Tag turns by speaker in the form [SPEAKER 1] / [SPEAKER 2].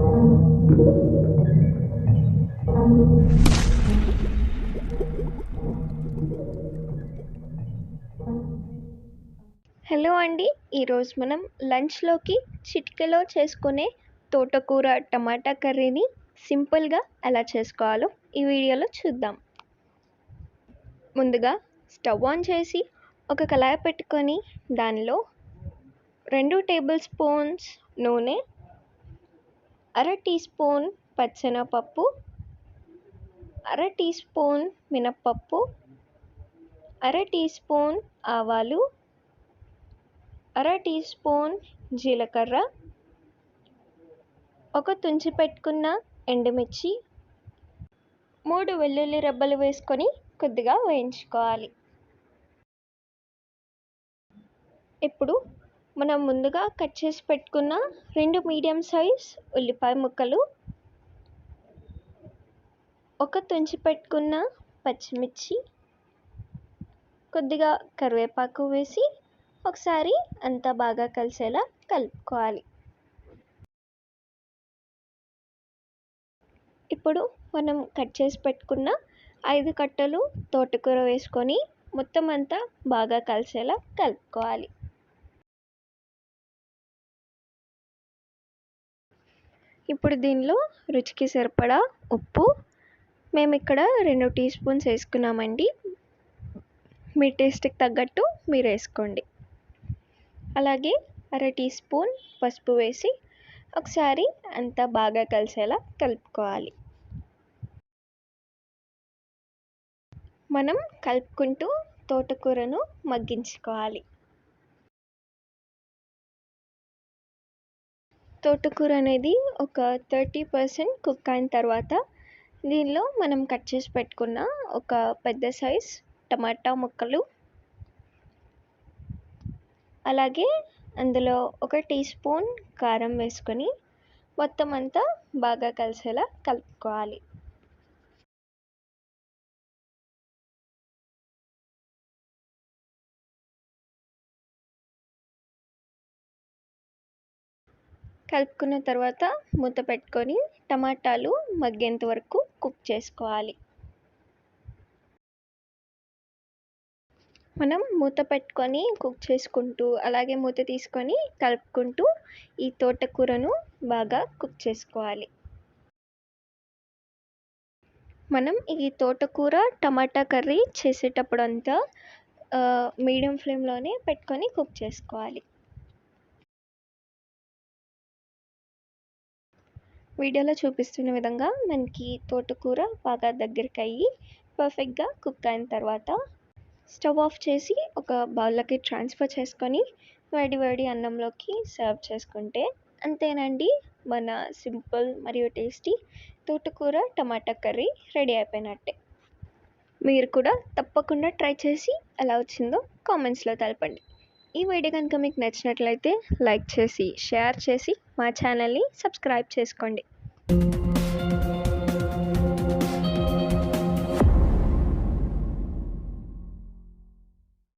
[SPEAKER 1] Hello అండి ఈరోజు మనం లంచ్లోకి చిటికెలో చేసుకునే తోటకూర టమాటా కర్రీని సింపుల్గా ఎలా చేసుకోవాలో ఈ వీడియోలో చూద్దాం. ముందుగా స్టవ్ ఆన్ చేసి ఒక కళాయి పెట్టుకొని దానిలో రెండు టేబుల్ స్పూన్స్ నూనె అర టీ స్పూన్ పచ్చెనపప్పు అర టీ స్పూన్ మినప్పప్పు అర టీ స్పూన్ ఆవాలు అర టీ స్పూన్ జీలకర్ర ఒక తుంచి పెట్టుకున్న ఎండుమిర్చి మూడు వెల్లుల్లి రెబ్బలు వేసుకొని కొద్దిగా వేయించుకోవాలి. ఇప్పుడు మనం ముందుగా కట్ చేసి పెట్టుకున్న రెండు మీడియం సైజ్ ఉల్లిపాయ ముక్కలు ఒక తుంచి పెట్టుకున్న పచ్చిమిర్చి కొద్దిగా కరివేపాకు వేసి ఒకసారి అంతా బాగా కలిసేలా కలుపుకోవాలి. ఇప్పుడు మనం కట్ చేసి పెట్టుకున్న ఐదు కట్టలు తోటకూర వేసుకొని మొత్తం అంతా బాగా కలిసేలా కలుపుకోవాలి. ఇప్పుడు దీనిలో రుచికి సరిపడా ఉప్పు మేము ఇక్కడ రెండు టీ స్పూన్స్ వేసుకున్నామండి. మీ టేస్ట్కి తగ్గట్టు మీరు వేసుకోండి. అలాగే అర టీ స్పూన్ పసుపు వేసి ఒకసారి అంతా బాగా కలిసేలా కలుపుకోవాలి. మనం కలుపుకుంటూ తోటకూరను మగ్గించుకోవాలి. తోటకూర అనేది ఒక థర్టీ పర్సెంట్ కుక్ అయిన తర్వాత దీనిలో మనం కట్ చేసి పెట్టుకున్న ఒక పెద్ద సైజ్ టమాటా ముక్కలు అలాగే అందులో ఒక టీ స్పూన్ కారం వేసుకొని మొత్తం అంతా బాగా కలిసేలా కలుపుకోవాలి. కలుపుకున్న తర్వాత మూత పెట్టుకొని టమాటాలు మగ్గేంత వరకు కుక్ చేసుకోవాలి. మనం మూత పెట్టుకొని కుక్ చేసుకుంటూ అలాగే మూత తీసుకొని కలుపుకుంటూ ఈ తోటకూరను బాగా కుక్ చేసుకోవాలి. మనం ఈ తోటకూర టమాటా కర్రీ చేసేటప్పుడు అంతా మీడియం ఫ్లేమ్లోనే పెట్టుకొని కుక్ చేసుకోవాలి. వీడియోలో చూపిస్తున్న విధంగా మనకి తోటకూర బాగా దగ్గరికి అయ్యి పర్ఫెక్ట్గా కుక్ అయిన తర్వాత స్టవ్ ఆఫ్ చేసి ఒక బౌల్లోకి ట్రాన్స్ఫర్ చేసుకొని వేడి వేడి అన్నంలోకి సర్వ్ చేసుకుంటే అంతేనండి మన సింపుల్ మరియు టేస్టీ తోటకూర టమాటా కర్రీ రెడీ అయిపోయినట్టే. మీరు కూడా తప్పకుండా ట్రై చేసి ఎలా వచ్చిందో కామెంట్స్లో తెలపండి. ఈ వీడియో కనుక మీకు నచ్చినట్లయితే లైక్ చేసి షేర్ చేసి మా ఛానల్ని సబ్స్క్రైబ్ చేసుకోండి.